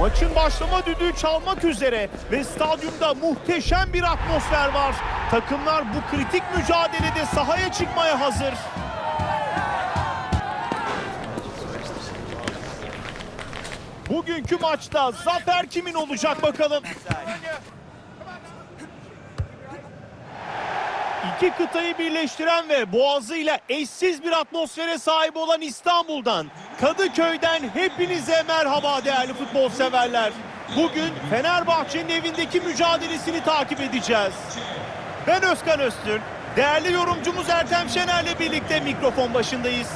Maçın başlama düdüğü çalmak üzere ve stadyumda muhteşem bir atmosfer var. Takımlar bu kritik mücadelede sahaya çıkmaya hazır. Bugünkü maçta zafer kimin olacak bakalım. İki kıtayı birleştiren ve boğazıyla eşsiz bir atmosfere sahip olan İstanbul'dan, Kadıköy'den hepinize merhaba değerli futbol severler. Bugün Fenerbahçe'nin evindeki mücadelesini takip edeceğiz. Ben Özkan Öztürk, değerli yorumcumuz Ertem Şener'le birlikte mikrofon başındayız.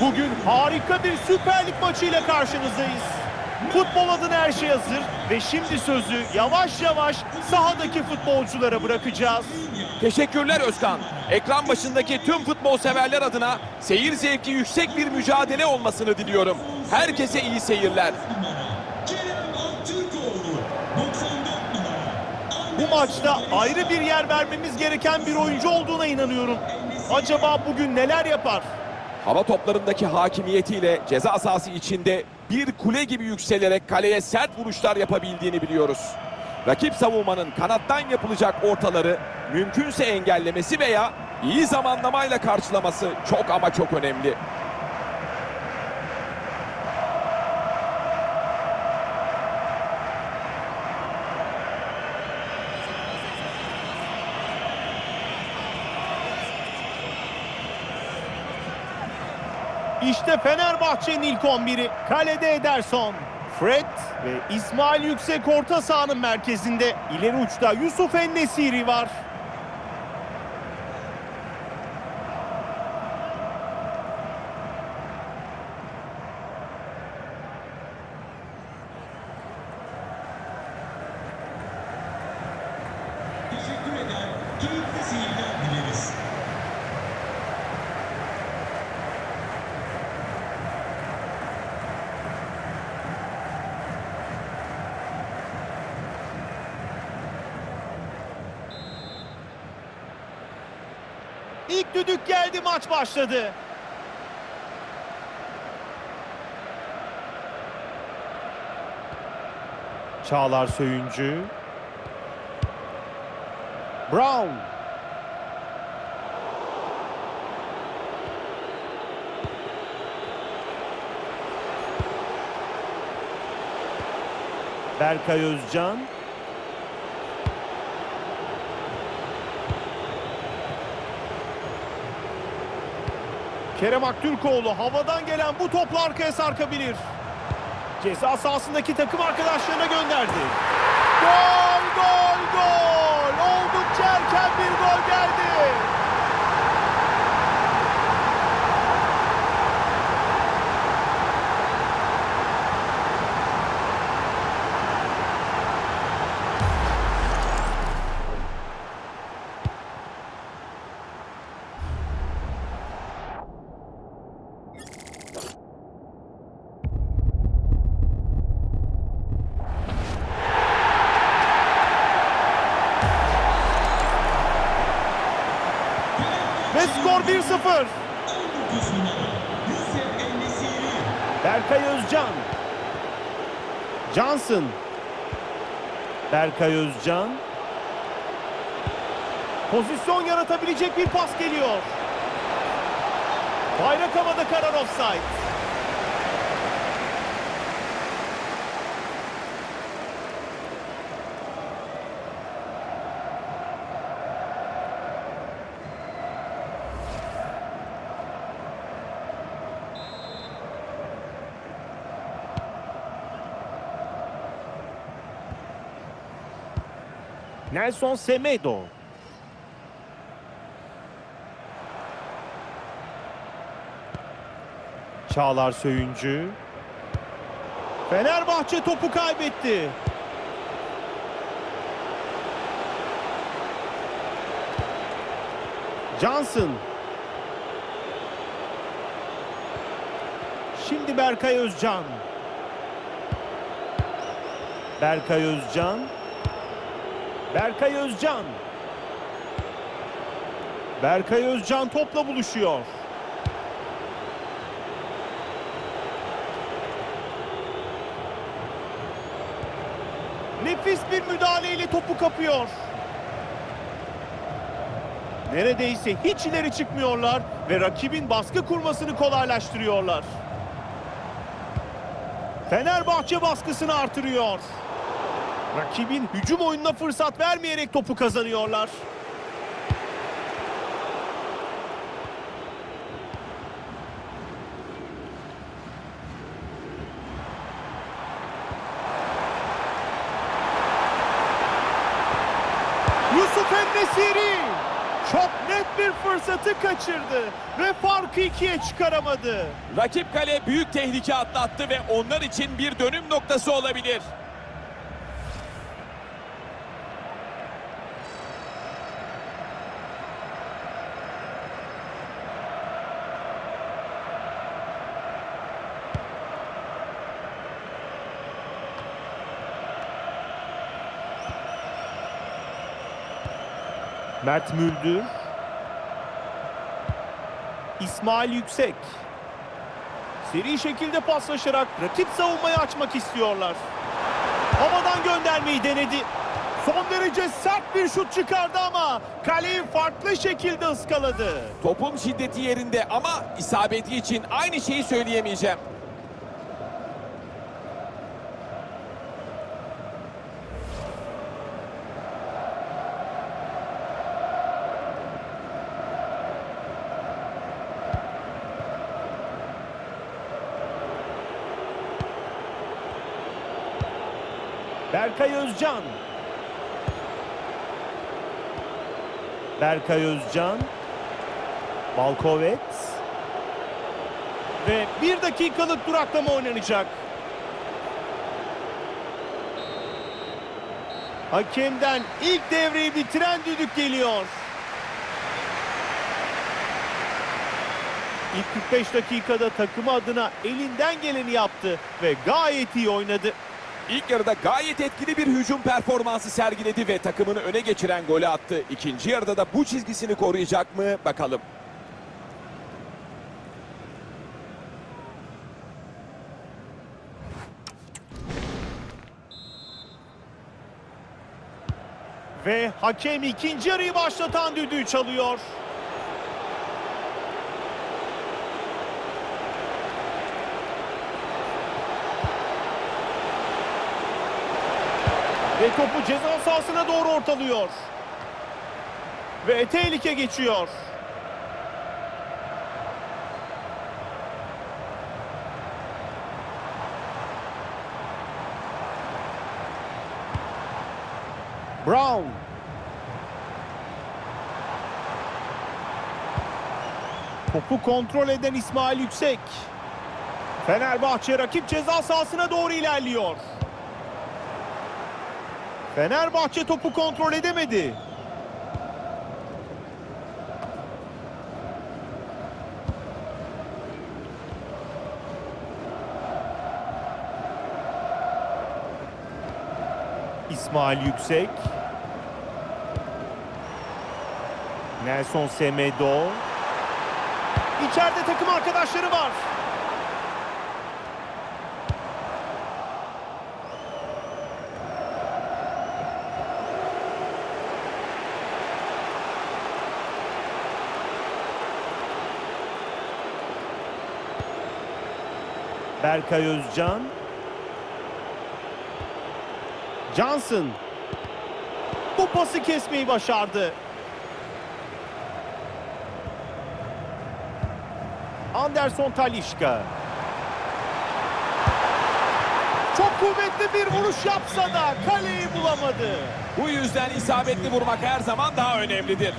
Bugün harika bir Süper Lig maçıyla karşınızdayız. Futbol adına her şey hazır ve şimdi sözü yavaş yavaş sahadaki futbolculara bırakacağız. Teşekkürler Özkan. Ekran başındaki tüm futbol severler adına seyir zevki yüksek bir mücadele olmasını diliyorum. Herkese iyi seyirler. Kerem Aktürkoğlu 94 numara. Bu maçta ayrı bir yer vermemiz gereken bir oyuncu olduğuna inanıyorum. Acaba bugün neler yapar? Hava toplarındaki hakimiyetiyle ceza sahası içinde bir kule gibi yükselerek kaleye sert vuruşlar yapabildiğini biliyoruz. Rakip savunmanın kanattan yapılacak ortaları mümkünse engellemesi veya iyi zamanlamayla karşılaması çok ama çok önemli. İşte Fenerbahçe'nin ilk 11'i. Kalede Ederson. Fred ve İsmail Yüksek orta sahanın merkezinde. İleri uçta Yusuf Ennesiri var. İlk düdük geldi maç başladı. Çağlar Söyüncü. Brown. Berkay Özcan. Kerem Aktürkoğlu havadan gelen bu topla arkaya sarkabilir. Ceza sahasındaki takım arkadaşlarına gönderdi. 0. Berkay Özcan. Johnson. Berkay Özcan. Pozisyon yaratabilecek bir pas geliyor. Bayrak havada karar offside. Nelson Semedo. Çağlar Söyüncü. Fenerbahçe topu kaybetti. Johnson. Şimdi Berkay Özcan. Berkay Özcan. Berkay Özcan. Berkay Özcan topla buluşuyor. Nefis bir müdahaleyle topu kapıyor. Neredeyse hiç ileri çıkmıyorlar ve rakibin baskı kurmasını kolaylaştırıyorlar. Fenerbahçe baskısını artırıyor. Rakibin hücum oyununa fırsat vermeyerek topu kazanıyorlar. Yusuf Ennesiri çok net bir fırsatı kaçırdı ve farkı ikiye çıkaramadı. Rakip kale büyük tehlike atlattı ve onlar için bir dönüm noktası olabilir. Mert Müldür. İsmail Yüksek. Seri şekilde paslaşarak rakip savunmayı açmak istiyorlar. Havadan göndermeyi denedi. Son derece sert bir şut çıkardı ama kaleyi farklı şekilde ıskaladı. Topun şiddeti yerinde ama isabeti için aynı şeyi söyleyemeyeceğim. Berkay Özcan. Berkay Özcan. Balkovet. Ve bir dakikalık duraklama oynanacak. Hakemden ilk devreyi bitiren düdük geliyor. İlk 45 dakikada takımı adına elinden geleni yaptı ve gayet iyi oynadı. İlk yarıda gayet etkili bir hücum performansı sergiledi ve takımını öne geçiren golü attı. İkinci yarıda da bu çizgisini koruyacak mı bakalım. Ve hakem ikinci yarıyı başlatan düdüğü çalıyor. Ve topu ceza sahasına doğru ortalıyor. Ve tehlike geçiyor. Brown. Topu kontrol eden İsmail Yüksek. Fenerbahçe rakip ceza sahasına doğru ilerliyor. Fenerbahçe topu kontrol edemedi. İsmail Yüksek. Nelson Semedo. İçeride takım arkadaşları var. Berkay Özcan. Johnson. Bu pası kesmeyi başardı. Anderson Talişka. Çok kuvvetli bir vuruş yapsa da kaleyi bulamadı. Bu yüzden isabetli vurmak her zaman daha önemlidir.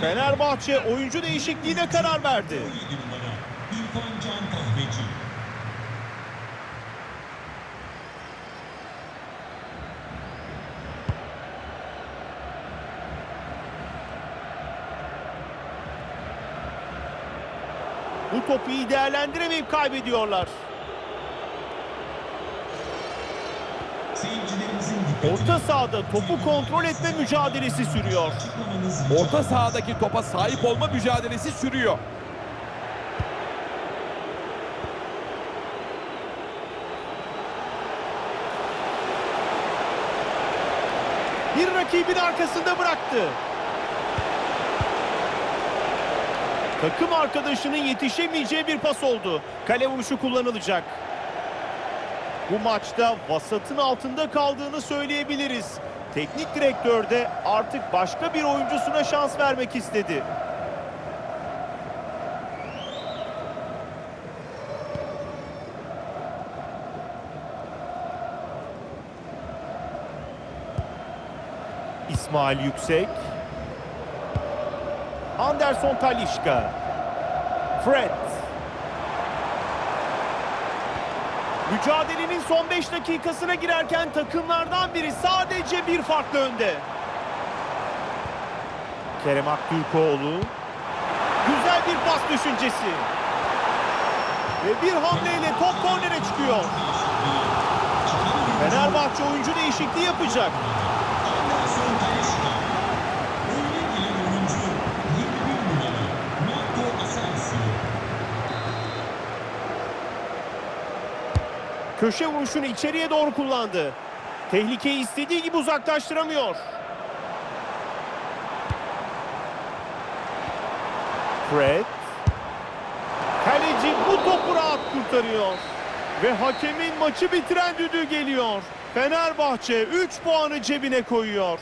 Fenerbahçe oyuncu değişikliğine karar verdi. 17 numara İrfan Can Kahveci. Bu topu iyi değerlendiremeyip kaybediyorlar. Orta sahada topu kontrol etme mücadelesi sürüyor. Orta sahadaki topa sahip olma mücadelesi sürüyor. Bir rakibin arkasında bıraktı. Takım arkadaşının yetişemeyeceği bir pas oldu. Kale vuruşu kullanılacak. Bu maçta vasatın altında kaldığını söyleyebiliriz. Teknik direktör de artık başka bir oyuncusuna şans vermek istedi. İsmail Yüksek. Anderson Talişka. Fred. Mücadelenin son 5 dakikasına girerken takımlardan biri sadece bir farklı önde. Kerem Aktürkoğlu. Güzel bir pas düşüncesi. Ve bir hamleyle top kornere çıkıyor. Fenerbahçe oyuncu değişikliği yapacak. Köşe vuruşunu içeriye doğru kullandı. Tehlikeyi istediği gibi uzaklaştıramıyor. Fred. Kaleci bu topu rahat kurtarıyor. Ve hakemin maçı bitiren düdüğü geliyor. Fenerbahçe 3 puanı cebine koyuyor.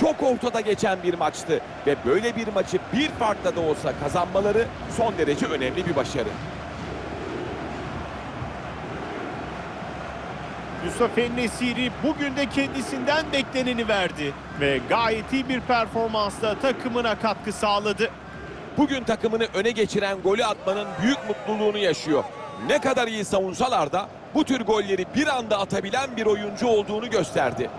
Çok ortada geçen bir maçtı ve böyle bir maçı bir farkla da olsa kazanmaları son derece önemli bir başarı. Yusuf Ennesiri bugün de kendisinden bekleneni verdi. Ve gayet iyi bir performansla takımına katkı sağladı. Bugün takımını öne geçiren golü atmanın büyük mutluluğunu yaşıyor. Ne kadar iyi savunsalar da bu tür golleri bir anda atabilen bir oyuncu olduğunu gösterdi.